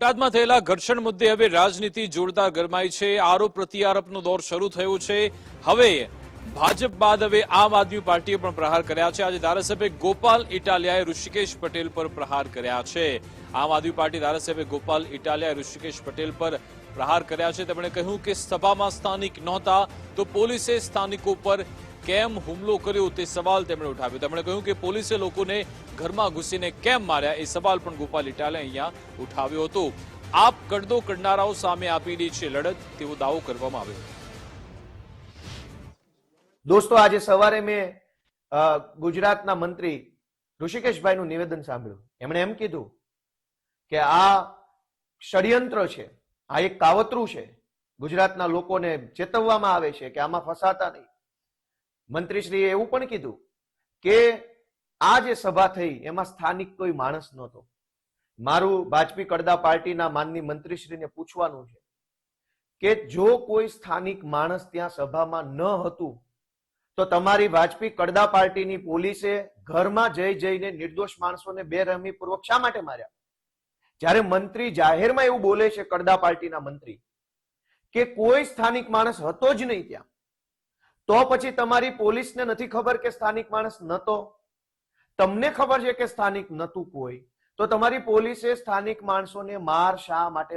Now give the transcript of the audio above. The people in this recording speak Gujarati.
બોટાદમાં થયેલા ઘર્ષણ મુદ્દે હવે રાજનીતિ જોરદાર ગરમાઈ છે. આરોપ પ્રત્યારોપનો દોર શરૂ થયો છે. હવે ભાજપ બાદ હવે આમ આદમી પાર્ટીએ પણ પ્રહાર કર્યા છે. આજે ધારાસભ્ય ગોપાલ ઇટાલિયાએ ઋષિકેશ પટેલ પર પ્રહાર કર્યા છે. આમ આદમી પાર્ટી ધારાસભ્ય ગોપાલ ઇટાલિયાએ ઋષિકેશ પટેલ પર પ્રહાર કર્યા છે. તેમણે કહ્યું કે સભામાં સ્થાનિક નહોતા, તો પોલીસે સ્થાનિકો પર કેમ હુમલો કર્યો તે સવાલ તેમણે ઉઠાવ્યો. તેમણે કહ્યું કે પોલીસે લોકોને ઘરમાં ઘૂસીને કેમ માર્યા એ સવાલ પણ ગોપાલ ઇટાલે અહીંયા ઉઠાવ્યો હતો. આપ કડદો કરનારાઓ સામે આપી રહી છે લડત, તેવો દાવો કરવામાં આવ્યો. દોસ્તો, આજે સવારે મેં ગુજરાતના મંત્રી ઋષિકેશભાઈનું નિવેદન સાંભળ્યું. એમણે એમ કીધું કે આ ષડયંત્ર છે, આ એક કાવતરું છે. ગુજરાતના લોકોને ચેતવવામાં આવે છે કે આમાં ફસાતા નહીં. મંત્રીશ્રીએ એવું પણ કીધું કે આ જે સભા થઈ એમાં સ્થાનિક કોઈ માણસ નહોતો. મારું ભાજપી કડદા પાર્ટીના માનની મંત્રીશ્રીને પૂછવાનું છે કે જો કોઈ સ્થાનિક માણસ ત્યાં સભામાં ન હતું, તો તમારી ભાજપી કડદા પાર્ટીની પોલીસે ઘરમાં જઈ જઈને નિર્દોષ માણસોને બેરહમીપૂર્વક શા માટે માર્યા? જ્યારે મંત્રી જાહેરમાં એવું બોલે છે કડદા પાર્ટીના મંત્રી, કે કોઈ સ્થાનિક માણસ હતો જ નહીં ત્યાં. તો પછી તમારી પોલીસને નથી ખબર કે સ્થાનિક માણસ નતો? તમને ખબર છે કે સ્થાનિક નતું કોઈ? તો તમારી પોલીસે સ્થાનિક માણસોને માર શા માટે